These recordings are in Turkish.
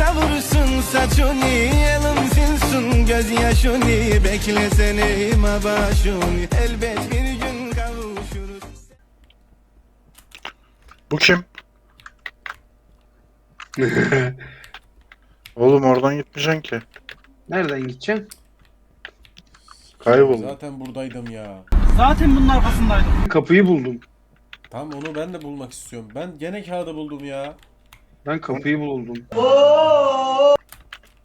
savursun saçını Elin silsun gözyaşını Beklesene ma başını Elbet bir gün kavuşuruz Bu kim? Oğlum oradan gitmeyeceksin ki. Nereden gideceğim? Kayboldun. Zaten buradaydım ya. Zaten bunun arkasındaydım. Kapıyı buldum. Tam onu ben de bulmak istiyorum. Ben gene kağıdı buldum ya. Ben kapıyı buldum.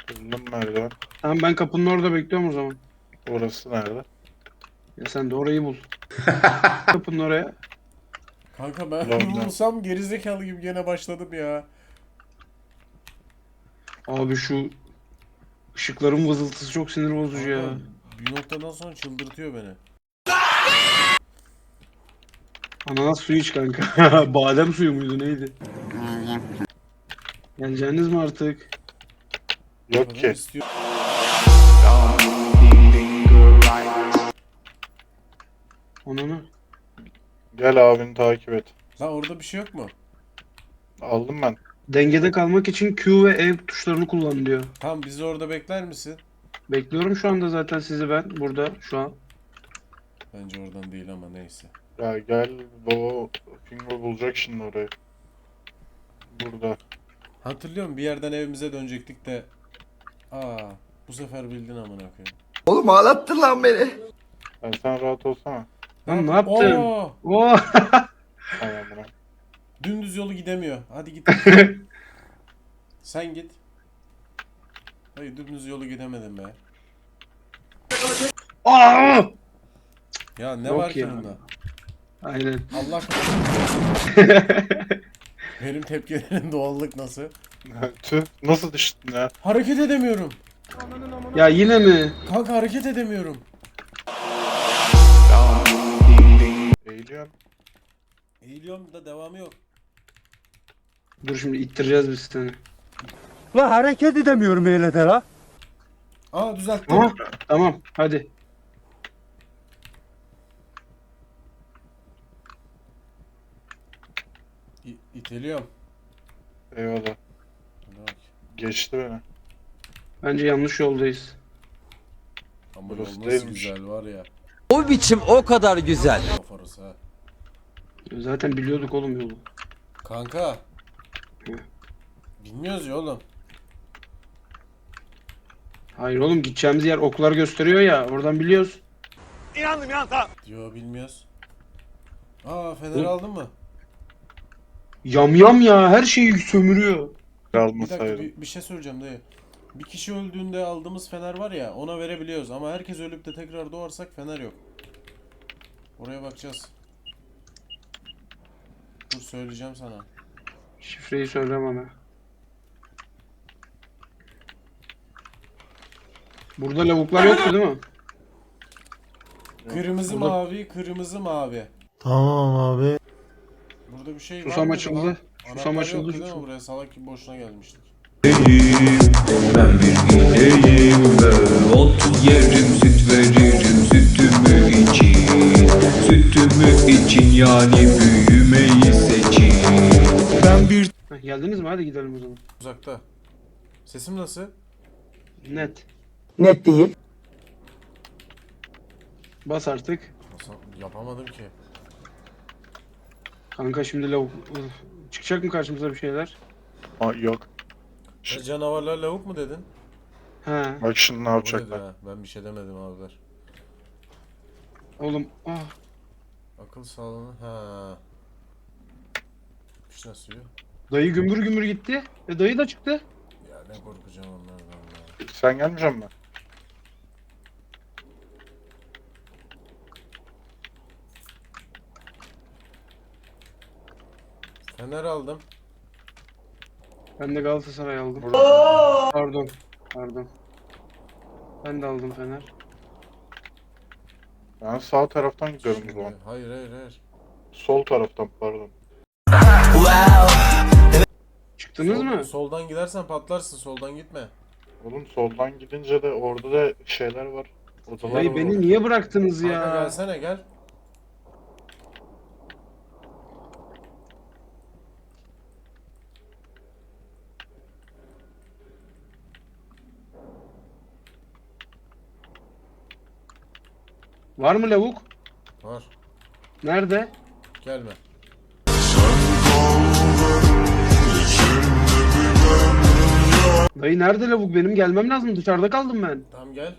Buldum nerede? Tamam ben kapının orada bekliyorum o zaman. Orası nerede? Ya sen de orayı bul. kapının oraya. Kanka ben Ulan ben- bulsam gerizekalı gibi gene başladım ya. Abi şu ışıkların vızıltısı çok sinir bozucu ya. Bir noktadan sonra çıldırtıyor beni. Ananas suyu iç kanka. Badem suyu muydu neydi? Geleceğiniz mi artık? Yok ki. istiyor. Ananı. Gel abini takip et. Lan orada bir şey yok mu? Aldım ben. Dengede kalmak için Q ve E tuşlarını kullan diyor. Tamam bizi orada bekler misin? Bekliyorum şu anda zaten sizi ben burada şu an. Bence oradan değil ama neyse. Ya gel baba Finger bulacak şimdi orayı. Burada. Hatırlıyorum bir yerden evimize dönecektik de. Aa bu sefer bildin amına koyayım. Oğlum ağlattın lan beni. Ya sen rahat olsana. Lan ne yaptın? Oo, Oo. Bırak. dümdüz yolu gidemiyor. Hadi git. Sen git. Hayır dümdüz yolu gidemedim be. Aa! Ya ne Yok var ki ya. bunda? Aynen. Allah Benim tepkilerin doğallık nasıl? Tüh nasıl düştün ya? Hareket edemiyorum. Ya yine mi? Kanka hareket edemiyorum. Eğiliyorum. Eğiliyorum da devamı yok. Dur şimdi ittireceğiz biz seni. La hareket edemiyorum öyle de la. Aa düzelttim. Aha, tamam hadi. İteliyorum. Eyvallah. Hadi bak. Geçti beni. Bence yanlış yoldayız. Ama Burası yol nasıl değilmiş. güzel var ya. O biçim o kadar güzel. Of orası ha. Zaten biliyorduk oğlum yolu. Kanka. Bilmiyoruz ya oğlum. Hayır oğlum gideceğimiz yer oklar gösteriyor ya oradan biliyoruz. Yo bilmiyoruz. Aa fener aldın mı? Yam yam ya her şeyi sömürüyor. Bir dakika bir, bir şey söyleyeceğim dayı. Bir kişi öldüğünde aldığımız fener var ya ona verebiliyoruz ama herkes ölüp de tekrar doğarsak fener yok. Oraya bakacağız. Dur söyleyeceğim sana. Şifreyi söyleme bana. Burada lavuklar yoktu değil mi? Kırmızı Burada- mavi, kırmızı mavi. Tamam abi. Burada bir şey var Susam mıydı açıldı. Susam Anahtar açıldı, yoktu değil mi? Buraya salak gibi boşuna gelmiştik. Ben bir ineğim ve ot yerim süt veririm sütümü için Sütümü için yani büyümeyi seçin Ben bir Heh, geldiniz mi? Hadi gidelim o zaman. Uzakta. Sesim nasıl? Net. Net değil. Bas artık. Nasıl? Yapamadım ki. Kanka şimdi lavuk... Uf. Çıkacak mı karşımıza bir şeyler? Aa, yok. E, canavarlar lavuk mu dedin? He. Bak şimdi ne dedi yapacaklar. ha. Ben bir şey demedim abiler. Oğlum ah. Akıl sağlığını ha. Pişne suyu. Dayı gümbür gümbür gitti. E dayı da çıktı. Ya ne korkacağım onlardan ya. Sen gelmeyecek misin? Fener aldım. Ben de Galatasaray aldım. Burada. Pardon. Pardon. Ben de aldım Fener. Ben sağ taraftan gidiyorum o zaman. Hayır hayır hayır. Sol taraftan pardon. Çıktınız Sol- mı? Soldan gidersen patlarsın. Soldan gitme. Oğlum soldan gidince de orada da şeyler var. Odalar Dayı var beni orada. niye bıraktınız Kanka ya? gelsene gel. Var mı lavuk? Var. Nerede? Gelme. Dayı nerede lavuk? Benim gelmem lazım. Dışarıda kaldım ben. Tamam gel.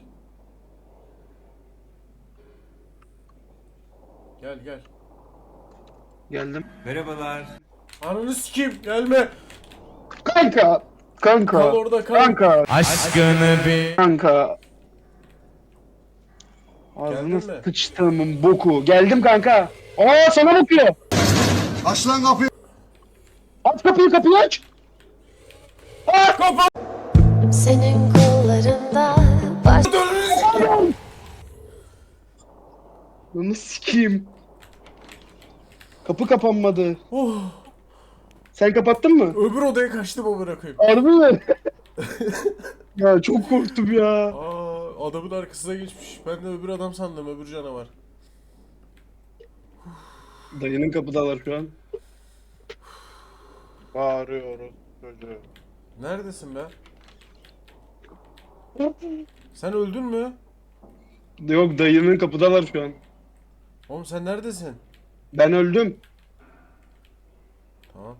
Gel gel. Geldim. Ananı sikeyim gelme. Kanka. Kanka. Kal orada kal. Kanka. Aşkını bir Kanka. Geldin mi? Ağzına sıçtığımın boku. Geldim kanka. Aa sana bakıyor. Aç lan kapıyı. Aç kapıyı kapıyı aç. Senin kollarında baş Onu sikeyim. Kapı kapanmadı. Oh, Sen kapattın mı? öbür odaya kaçtım o bırakayım. Harbi mi? ya çok korktum ya. Aa, adamın arkasına geçmiş. Ben de öbür adam sandım, öbür canavar. Dayının kapıdalar şu an. Bağırıyoruz çocuğu. Neredesin be? Sen öldün mü? Yok dayının kapıdalar şu an. Oğlum sen neredesin? Ben öldüm. Tamam.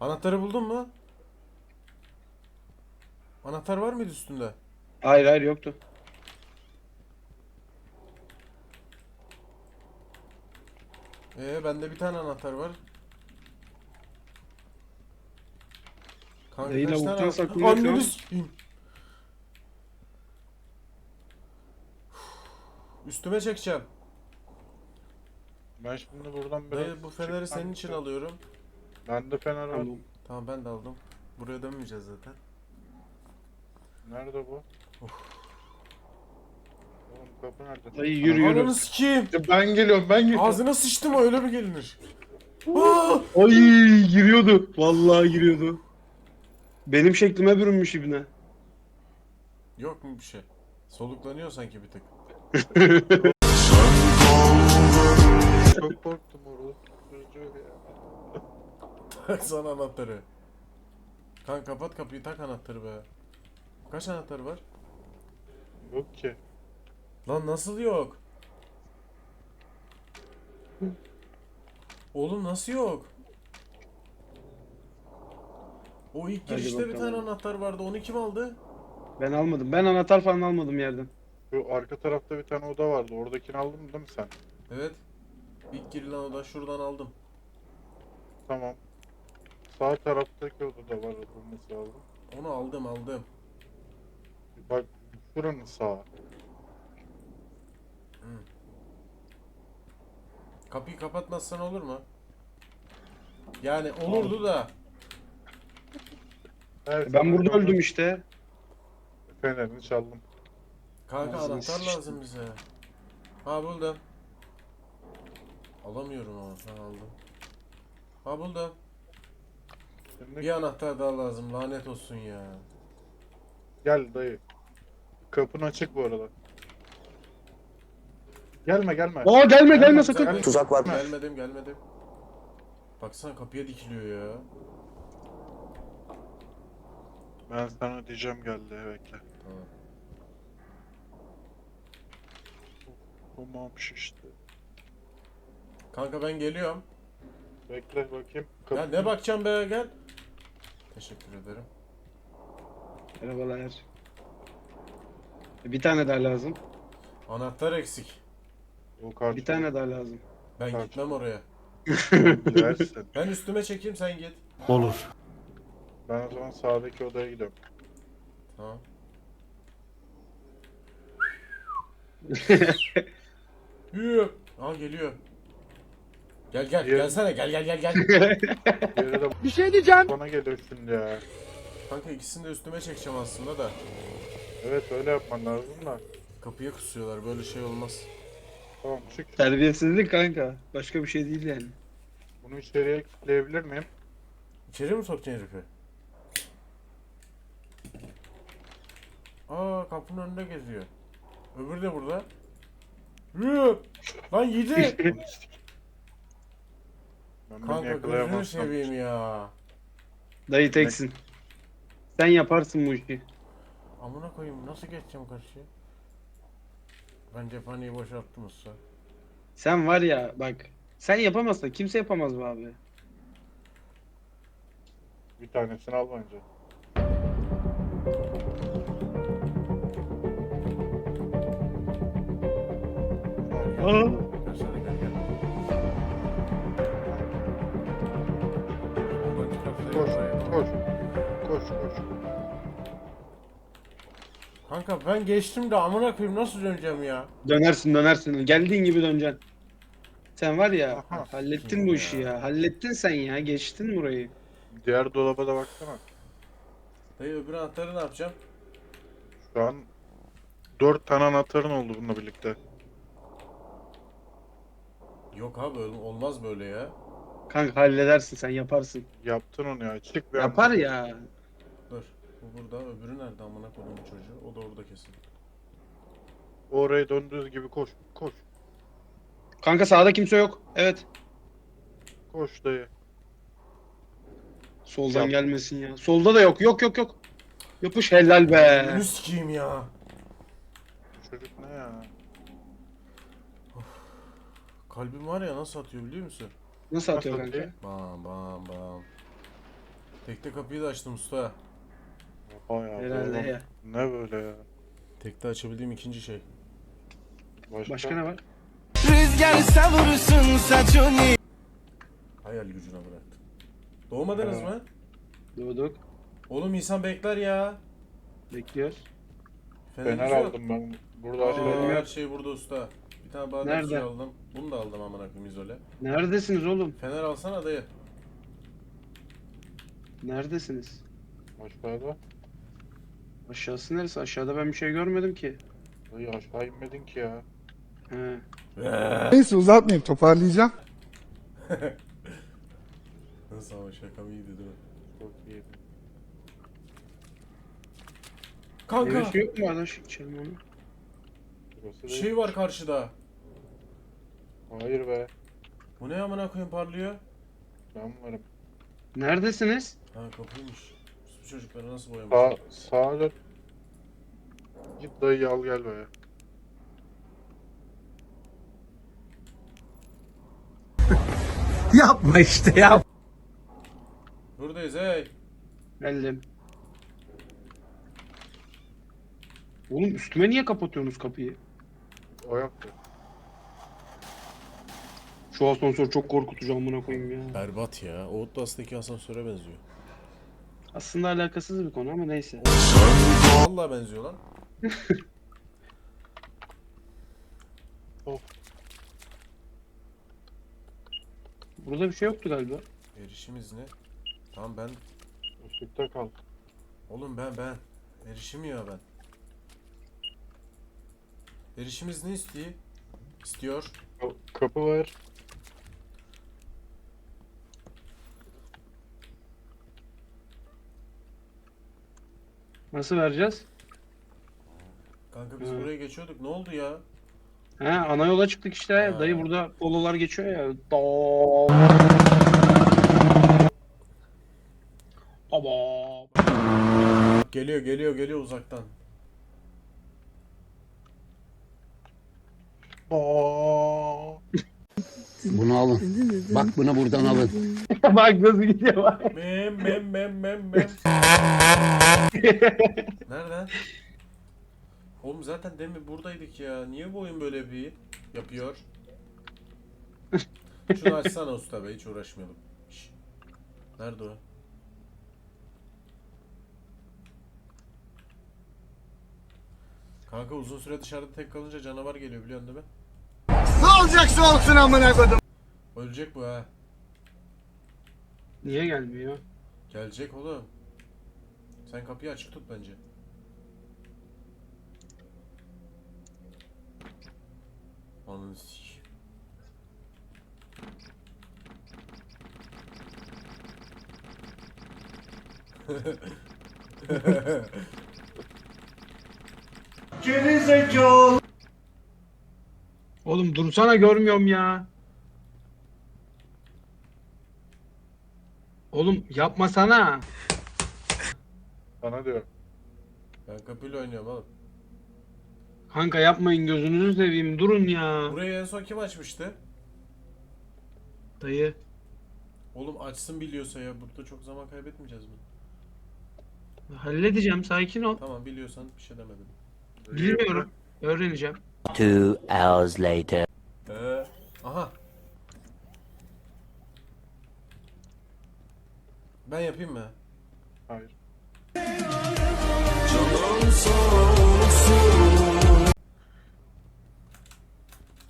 Anahtarı buldun mu? Anahtar var mıydı üstünde? Hayır hayır yoktu. Ee bende bir tane anahtar var. Kanka Dayı kaç tane saklanıyor şu an. Anneni s**eyim. Üstüme çekeceğim. Ben şimdi buradan biraz Dayı bu feneri çıkmam senin için istiyorum. alıyorum. Ben de fener aldım. Tamam ben de aldım. Buraya dönmeyeceğiz zaten. Nerede bu? Oğlum kapı nerede? Dayı yürü yürü. Ananı sikeyim. Ben geliyorum ben geliyorum. Ağzına sıçtım öyle mi gelinir? Aa! Ay giriyordu. Vallahi giriyordu. Benim şeklime bürünmüş ibne. Yok mu bir şey? Soluklanıyor sanki bir tık. Çok korktum orada. Tak sana anahtarı. Kan kapat kapıyı tak anahtarı be. Kaç anahtarı var? Yok ki. Lan nasıl yok? Oğlum nasıl yok? O ilk Hadi girişte bir bakalım. tane anahtar vardı. Onu kim aldı? Ben almadım. Ben anahtar falan almadım yerden. Şu arka tarafta bir tane oda vardı. Oradakini aldın değil mi sen? Evet. İlk girilen oda şuradan aldım. Tamam. Sağ taraftaki odada var olması lazım. Onu aldım aldım. Bak şuranın sağı. Kapıyı kapatmazsan olur mu? Yani olurdu da. Evet, Ben burada öldüm işte. Fenerini çaldım. Kanka Ağzını anahtar sıçtım. lazım bize. Ha buldum. Alamıyorum ama ha aldım. Ha buldum. Şimdi Bir anahtar daha lazım lanet olsun ya. gel dayı. Kapın açık bu arada. Gelme gelme. Aa gelme gelme Gelme, sakın. gelme. Tuzak var. Gelmedim gelmedim. Baksana kapıya dikiliyor ya. Ben sana diyeceğim geldi bekle. Tamam. Tamam işte. Kanka ben geliyorum. Bekle bakayım. Ya ne bakacağım be gel. Teşekkür ederim. Merhabalar. Bir tane daha lazım. Anahtar eksik. Bir tane daha lazım. Ben Kaç? gitmem oraya. Ben üstüme çekeyim sen git. Olur. Ben o zaman sağdaki odaya gidiyorum. Tamam. Yürü. Aa geliyor. Gel gel Yürü. gelsene gel gel gel gel. Diğeri de Bir şey diyeceğim. bana geliyor şimdi ya. Kanka ikisini de üstüme çekeceğim aslında da. Evet öyle yapman lazım da. Kapıya kusuyorlar böyle şey olmaz. Tamam çık. Terbiyesizlik kanka. Başka bir şey değil yani. Bunu içeriye kilitleyebilir miyim? İçeri mi sokacaksın herifi? Aa kapının önünde geziyor. Öbürü de burada. Yürü. Lan yedi. Ben beni Kanka gözünü yakalayamazsam. seveyim ya. Dayı teksin. Sen yaparsın bu işi. Amına koyayım nasıl geçeceğim karşıya? Ben cephaneyi boşalttım usta. Sen var ya bak. Sen yapamazsın. Kimse yapamaz bu abi. Bir tanesini al bence. Aa. Gel gel. Koş, koş. Koş, koş. Kanka ben geçtim de amına koyayım nasıl döneceğim ya? Dönersin dönersin. Geldiğin gibi döneceksin. Sen var ya Aha. hallettin bu işi ya. Hallettin sen ya. Geçtin burayı. Diğer dolaba da baksana. Dayı öbür anahtarı ne yapacağım? Şu an 4 tane anahtarın oldu bununla birlikte. Yok abi öyle- olmaz böyle ya. Kanka halledersin sen yaparsın. Yaptın onu ya. Çık bir Yapar ya. Bu burada öbürü nerede amına koyduğum çocuğu? O da orada kesin. Oraya döndüğünüz gibi koş. Koş. Kanka sağda kimse yok. Evet. Koş dayı. Soldan Yap. gelmesin ya. Solda da yok. Yok yok yok. Yapış helal be. Önünü sikeyim ya. Çocuk ne ya? Kalbim var ya nasıl atıyor biliyor musun? Nasıl atıyor Nasıl kanka? atıyor? Bam bam bam. Tekte kapıyı da açtım usta. Herhalde oğlum. ya. Ne böyle ya? Tekte açabildiğim ikinci şey. Başka? Başka ne var? Rüzgar savursun saçını Hayal gücüne bıraktım. Doğmadınız Ha. mı? Doğduk. Oğlum insan bekler ya. Bekliyoruz. Fener yok. aldım ben. Burada Aa, açmadım. her şey burada usta. Bir tane badem Nerede? suyu aldım. Bunu da aldım amına koyayım izole. Neredesiniz oğlum? Fener alsana dayı. Neredesiniz? Aşağıda. Aşağısı neresi? Aşağıda ben bir şey görmedim ki. Dayı aşağı inmedin ki ya. He. Neyse uzatmayayım toparlayacağım. Nasıl ama şakam iyiydi değil mi? Çok iyi. Kanka Evin su yok mu arkadaş? İçelim onu. Burası değil. şey var karşıda. Hayır be. Bu ne amına koyayım parlıyor? Ben varım. Neredesiniz? Ha kapıymış. Çocukları nasıl Sağ, sağa dön. Git dayı al gel be. Yapma işte ya. Buradayız hey. Geldim. Oğlum üstüme niye kapatıyorsunuz kapıyı? O yaptı. Şu asansör çok korkutucu amına koyayım ya. Berbat ya. Outlast'taki asansöre benziyor. Aslında alakasız bir konu ama neyse. Vallahi benziyor lan. Burada bir şey yoktu galiba. Erişimiz ne? Tamam ben... Işıkta kal. Oğlum ben ben. Erişimiyor ben. Erişimiz ne istiyor? İstiyor. Ka- Kapı var. Nasıl vereceğiz? Kanka biz Hı. buraya geçiyorduk. Ne oldu ya? He ana yola çıktık işte. Ha. Dayı burada pololar geçiyor ya. Dağ. Aba. Geliyor geliyor geliyor uzaktan. Aa. Bunu alın. Bak bunu buradan alın. bak nasıl gidiyor bak. Mem mem mem mem mem. Nereden? Oğlum zaten demin buradaydık ya. Niye bu oyun böyle bir yapıyor? Şunu açsana usta be hiç uğraşmayalım. Şş. Nerede o? Kanka uzun süre dışarıda tek kalınca canavar geliyor biliyorsun değil mi? Olacaksa olsun amına koydum. Ölecek bu ha. Niye gelmiyor? Gelecek oğlum. Sen kapıyı açık tut bence. Ananı sikeyim. Oğlum dursana görmüyorum ya. Oğlum yapmasana. Sana diyor. Ben kapıyla oynuyorum oğlum. Kanka yapmayın gözünüzü seveyim durun ya. Burayı en son kim açmıştı? Dayı. Oğlum açsın biliyorsa ya. Burada çok zaman kaybetmeyeceğiz mi? Halledeceğim sakin ol. Tamam biliyorsan bir şey demedim. Bilmiyorum. Öğreneceğim. Two hours later. Ee, aha. Ben yapayım mı? Hayır.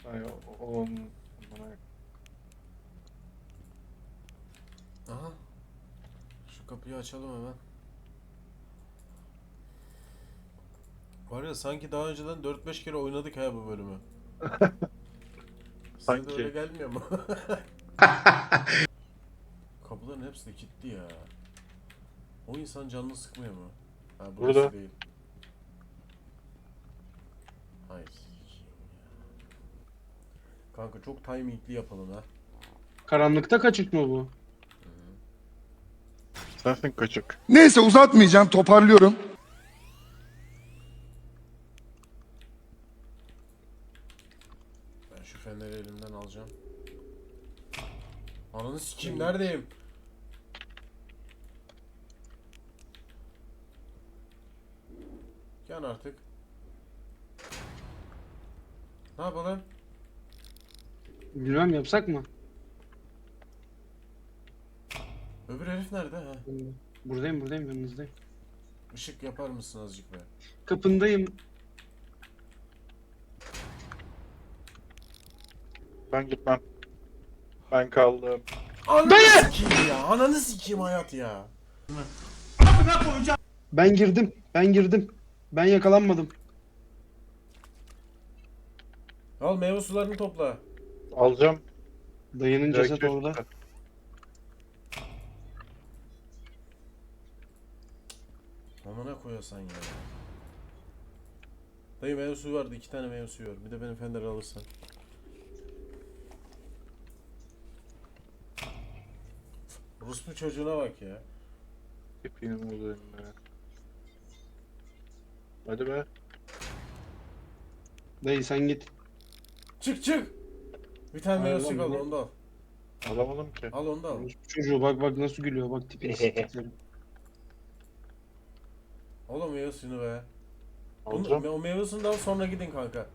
Hayır, o-. Bana... Aha. Şu kapıyı açalım hemen. Var ya sanki daha önceden 4-5 kere oynadık ha bu bölümü. Size de Sanki. öyle gelmiyor mu? Kapıların hepsi de kilitli ya. O insan canını sıkmıyor mu? Ha burası Burada. değil. Hayır. Kanka çok timingli yapalım ha. Karanlıkta kaçık mı bu? Sensin kaçık. Neyse uzatmayacağım toparlıyorum. Ben şu feneri elimden alacağım. Ananı sikeyim neredeyim? Gel artık. Ne yapalım? Bilmem yapsak mı? Öbür herif nerede ha? Buradayım buradayım yanınızdayım. Işık yapar mısın azıcık be? Kapındayım. Ben gitmem. Ben kaldım. Ananı sikeyim ya. Ananı sikeyim hayat ya. Ben girdim. Ben girdim. Ben yakalanmadım. Al meyve sularını topla. Alacağım. Dayının Direkt cesedi orada. üstüne. Amına koyasan ya. Dayı meyve suyu vardı. iki tane meyve suyu var. Bir de benim fenderi alırsan. Ruslu çocuğuna bak ya. İpinin üzerinde. Hadi be. Dayı sen git. Çık çık. Bir tane Hayır suyu lan, onu da al. Alamadım ki. Al onu da al. Çocuğu bak bak nasıl gülüyor bak tipini sikeceğim. Al o meyve suyunu be. Alacağım. Bunu, o meyve suyunu da al sonra gidin kanka.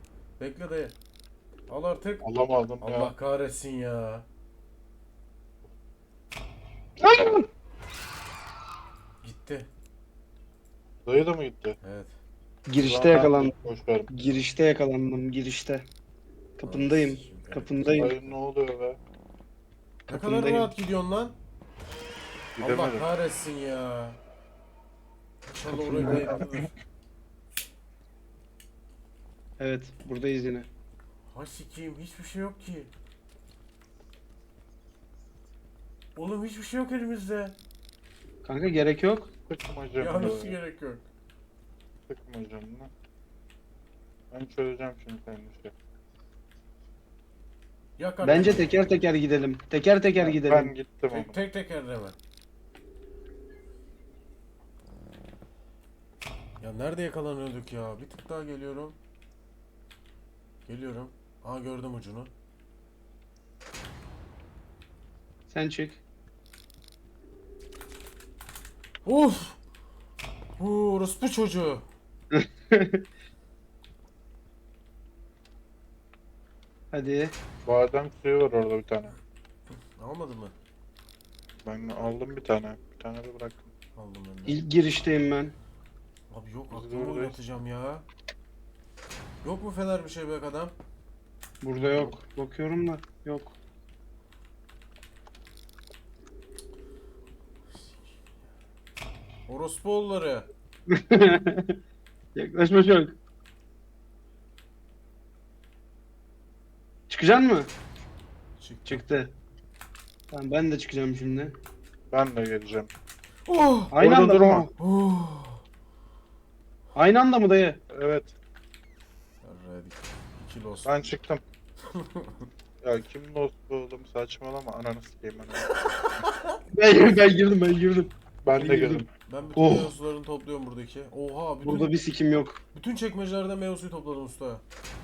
Bekle dayı. Al artık. Alamadım Allah ya. kahretsin ya. Gitti. Dayı da mı gitti? Evet. Girişte yakalandım. Boş ver. Girişte yakalandım girişte. Kapındayım. Evet. Kapındayım. Dayı ne oluyor be? Ne kadar Kapındayım. rahat gidiyorsun lan. Allah Gidemedim. kahretsin ya. İnşallah. Evet buradayız yine. Ha sikeyim hiçbir şey yok ki. Oğlum hiçbir şey yok elimizde. Kanka gerek yok. Sıkma Ya canını. nasıl gerek yok. Sıkma canını. Ben çözeceğim şimdi senin işi. Yak artık. Bence teker teker gidelim. Teker teker gidelim. Ben gittim ama. tek, tek teker deme. Ya nerede yakalanıyorduk ya? Bir tık daha geliyorum. Geliyorum. Aa gördüm ucunu. Sen çık. Uf! Uuu orospu çocuğu. Hadi. Badem suyu var orada bir tane. Almadın mı? Ben aldım bir tane. Bir tane de bıraktım. Aldım ben de. İlk girişteyim ben. Abi yok Biz aklımı oynatacağım ya. Yok mu fener bir şey be adam? Burada yok. Bakıyorum da yok. Orospu oğulları. Yaklaşma çok. Çıkacaksın mı? Çık. Çıktı. Tamam ben de çıkacağım şimdi. Ben de geleceğim. Oh! Aynı Orada anda durma. mı? Oh! Aynı anda mı dayı? Evet. İki lost. Ben çıktım. ya kim dost oğlum saçmalama ananı sikeyim ben. Ben, ben girdim ben girdim. Ben Ben de girdim. Ben bütün Oh. meyve sularını topluyorum buradaki. Oha bütün, Burada bir sikim yok. bütün çekmecelerde meyve suyu topladım usta.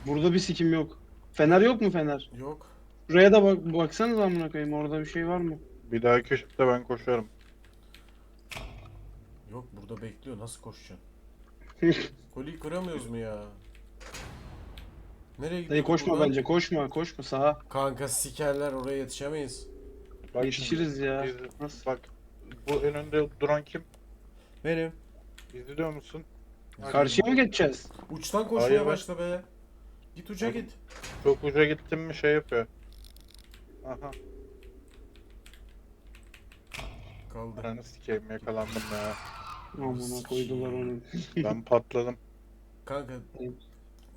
Burada bir sikim yok. Fener yok mu fener? Yok. Buraya da bak baksanız amına koyayım orada bir şey var mı? Bir dahaki şıkta ben koşarım. Yok burada bekliyor. Nasıl koşacaksın? Koliyi kıramıyoruz mu ya? Nereye gidiyor? Dayı koşma buradan? bence koşma koşma sağa. Kanka sikerler oraya yetişemeyiz. Bak Yetişiriz ya. izle- Nasıl? Bak bu en önde duran kim? Benim. İzliyor musun? Karşıya mı geçeceğiz? Uçtan koşmaya Hayır be. başla be. Git uca git. Çok uca gittin mi şey yapıyor. Aha. Kaldı. Ben sikeyim yakalandım ya. Amına koydular onu. Ben patladım. Kanka. Ne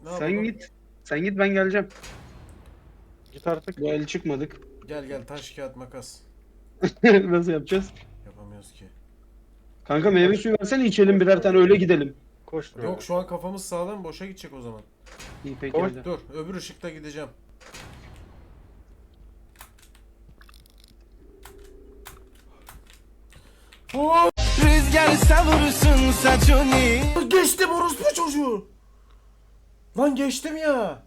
Sen yapalım? git. Sen git ben geleceğim. Git artık. Bu el çıkmadık. Gel gel taş kağıt makas. Nasıl yapacağız? Yapamıyoruz ki. Kanka meyve suyu versene içelim birer tane öyle gidelim. Koş. Yok şu an kafamız sağlam boşa gidecek o zaman. İyi peki Koş. Dur öbür ışıkta gideceğim. Rüzgar savursun saçını Geçtim orospu çocuğu. Lan geçtim ya.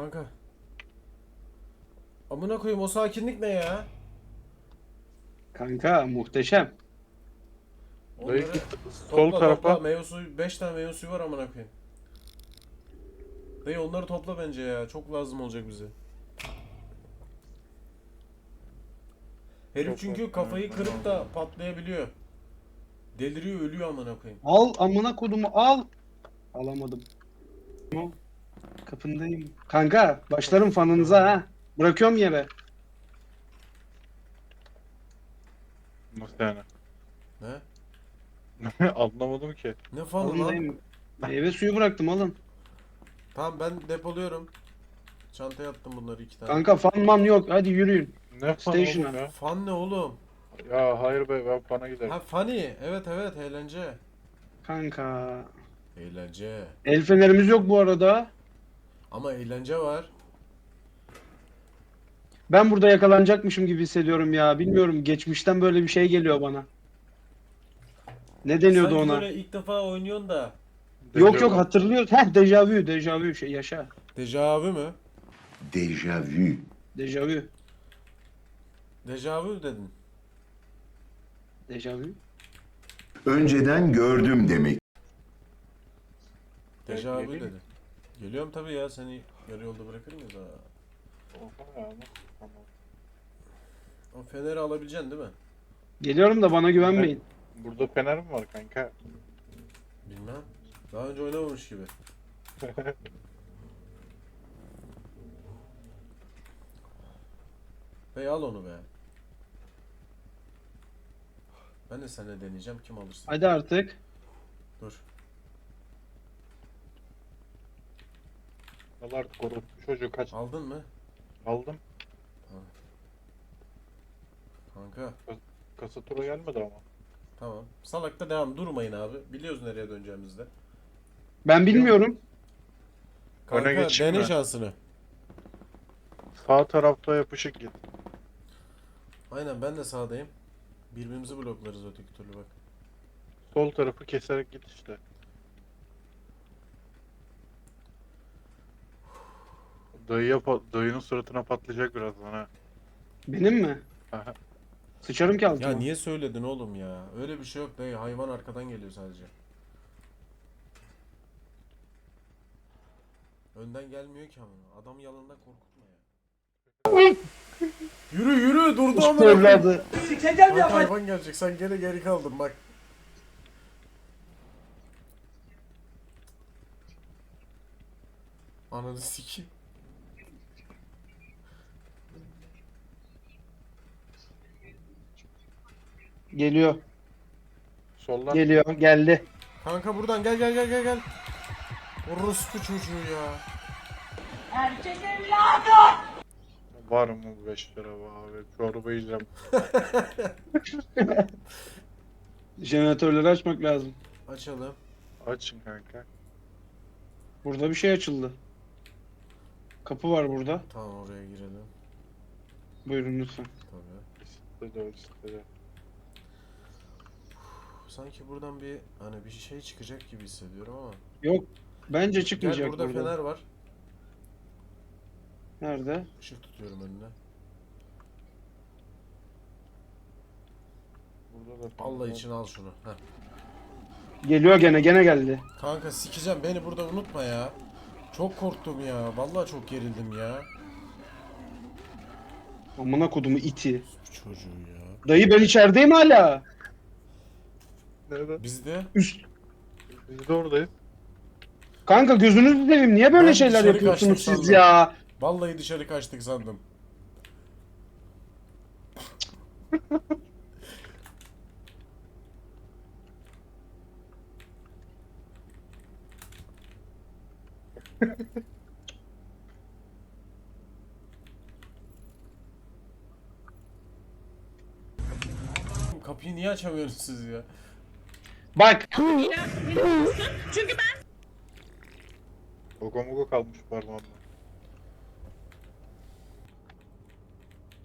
Kanka. Amına koyayım o sakinlik ne ya? Kanka muhteşem. Dayı Onları git sol topla, tarafa. Topla. Meyve suyu 5 tane meyve suyu var amına koyayım. Dayı onları topla bence ya. Çok lazım olacak bize. Herif çünkü kafayı kırıp da patlayabiliyor. Deliriyor, ölüyor amına koyayım. Al amına kodumu al. Alamadım. Tamam. Kapındayım. Kanka başlarım fanınıza ha. Bırakıyorum yere. Nasıl yani? Ne? Anlamadım ki. Ne fanı lan? Alındayım. Meyve suyu bıraktım alın. Tamam ben depoluyorum. Çantaya attım bunları iki tane. Kanka fan man yok. Hadi yürüyün. Ne falan Station'a. oğlum ya? Fan ne oğlum? Ya hayır be ben bana giderim. Ha funny. Evet evet eğlence. Kanka. Eğlence. El fenerimiz yok bu arada. Ama eğlence var. Ben burada yakalanacakmışım gibi hissediyorum ya. Bilmiyorum geçmişten böyle bir şey geliyor bana. Ne deniyordu Sanki ona? böyle ilk defa oynuyorsun da. Yok yok hatırlıyoruz. Heh dejavü dejavü şey yaşa. Dejavu mü? Deja vu. Dejavü. Dejavu dedin. Dejavü. Önceden gördüm demek. Dejavu dedi. Geliyorum tabii ya seni yarı yolda bırakır mıyız ha? Tamam. O feneri alabileceksin değil mi? Geliyorum da bana güvenmeyin. Burada fener mi var kanka? Bilmem. Daha önce oynamamış gibi. Bey al onu be. Ben de seninle deneyeceğim kim alırsa. Hadi artık. Dur. Al artık orospu çocuğu kaç Aldın mı? aldım. Kanka. Kasa tura gelmedi ama. Tamam. Salakta devam. Durmayın abi. Biliyoruz nereye döneceğimizi de. Ben bilmiyorum. Öne Kanka geçeyim dene şansını. Sağ tarafta yapışık git. Aynen ben de sağdayım. Birbirimizi bloklarız öteki türlü bak. Sol tarafı keserek git işte. Dayıya dayının suratına patlayacak birazdan ha. Benim mi? Aha. Sıçarım ki Ya altıma. niye söyledin oğlum ya? Öyle bir şey yok dayı. Hayvan arkadan geliyor sadece. Önden gelmiyor ki ama. Adam yalandan korkutma ya. yürü yürü durdu ama. evladı. Bak hayvan gelecek sen gene geri kaldın bak. Ananı sikeyim. Geliyor. Soldan Geliyor. Geldi. Kanka buradan gel gel gel gel gel. Orospu çocuğu ya. var mı bu 5 lira abi? Çorba yiyeceğim. Jeneratörleri açmak lazım. Açalım. Açın kanka. Burada bir şey açıldı. Kapı var burada. Tamam oraya girelim. Buyurun lütfen. Tabii. İstedi o istedi. Sanki buradan bir hani bir şey çıkacak gibi hissediyorum ama. Yok. Bence Gel çıkmayacak burada burada. fener var. Nerede? Işık tutuyorum önüne. Burada da Allah için al şunu. Heh. Geliyor gene gene geldi. Kanka sikeceğim beni burada unutma ya. Çok korktum ya. Vallahi çok gerildim ya. Amına kodumu iti. Çocuğu ya. Dayı ben içerideyim hala. Nerede? Bizde Üst. Biz de oradayız. Kanka gözünüzü seveyim. Niye böyle Ben şeyler dışarı yapıyorsunuz kaçtım siz sandım. ya? vallahi dışarı kaçtık sandım. Kapıyı niye açamıyorsunuz siz ya? Bak. Gogo mogo kalmış parmağımda.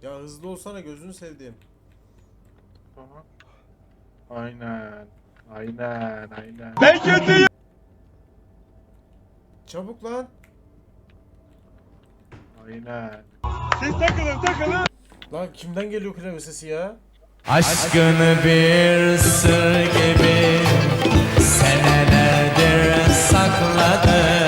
Ya hızlı olsana gözünü sevdiğim. Aha. Aynen. Aynen. Aynen. Çabuk lan. Aynen. Lan kimden geliyor klavye sesi ya? Aşkını bir sır gibi Senelerdir sakladım